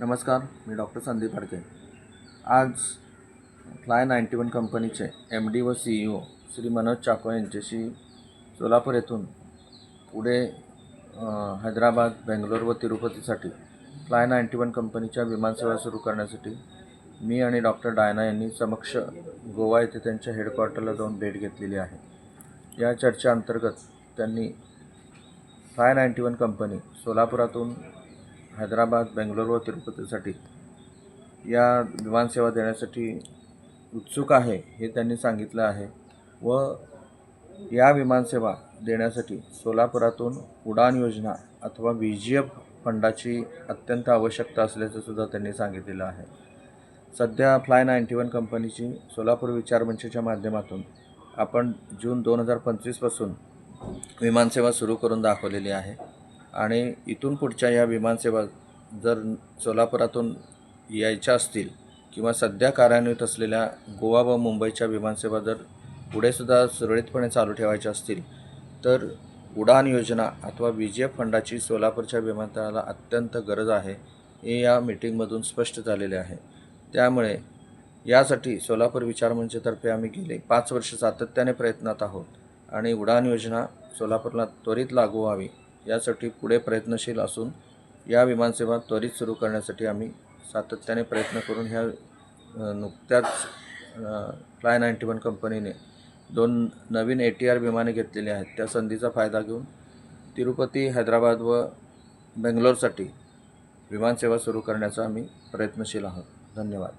नमस्कार मी डॉक्टर संदीप फडके आज fly ninety one कंपनीचे एम डी व C E O Shri Manoj Chacko यांच्याशी सोलापूर येथून पुढे हैदराबाद बेंगलोर व तिरुपतीसाठी फ्लाय नाईंटी वन कंपनीच्या विमानसेवा सुरू करण्यासाठी मी आणि डॉक्टर डायना यांनी समक्ष गोवा येथे त्यांच्या हेडक्वार्टरला जाऊन भेट घेतलेली आहे. या चर्चेअंतर्गत त्यांनी फ्लाय नाईंटी वन कंपनी सोलापुरातून हैदराबाद बेंगलोर व तिरुपतीसाठी या विमानसेवा देण्यासाठी उत्सुक आहे हे त्यांनी सांगितलं आहे व या विमानसेवा देण्यासाठी सोलापुरातून उडान योजना अथवा व्ही जी एफ फंडाची अत्यंत आवश्यकता असल्याचंसुद्धा त्यांनी सांगितलेलं आहे. सध्या फ्लाय नाईंटी वन कंपनीची सोलापूर विचारमंचच्या माध्यमातून आपण जून दोन हजार पंचवीसपासून विमानसेवा सुरू करून दाखवलेली आहे. आणि इथून पुढच्या या विमानसेवा जर सोलापुरातून यायच्या असतील किंवा सध्या कार्यान्वित असलेल्या गोवा व मुंबईच्या विमानसेवा जर पुढेसुद्धा सुरळीतपणे चालू ठेवायच्या असतील तर उडान योजना अथवा व्ही जी एफ फंडाची सोलापूरच्या विमानतळाला अत्यंत गरज आहे हे या मीटिंगमधून स्पष्ट झालेले आहे. त्यामुळे यासाठी सोलापूर विचार मंचतर्फे आम्ही गेले पाच वर्ष सातत्याने प्रयत्नात आहोत आणि उडान योजना सोलापूरला त्वरित लागू व्हावी. यासाठी पुढे प्रयत्नशील असून या विमानसेवा त्वरित सुरू करण्यासाठी आम्ही सातत्याने प्रयत्न करून ह्या नुकत्याच फ्लाय नाईंटी वन कंपनीने दोन नवीन ए टी आर विमाने घेतलेली आहेत. त्या संधीचा फायदा घेऊन तिरुपती हैदराबाद व बेंगलोरसाठी विमानसेवा सुरू करण्याचा आम्ही प्रयत्नशील आहोत. धन्यवाद.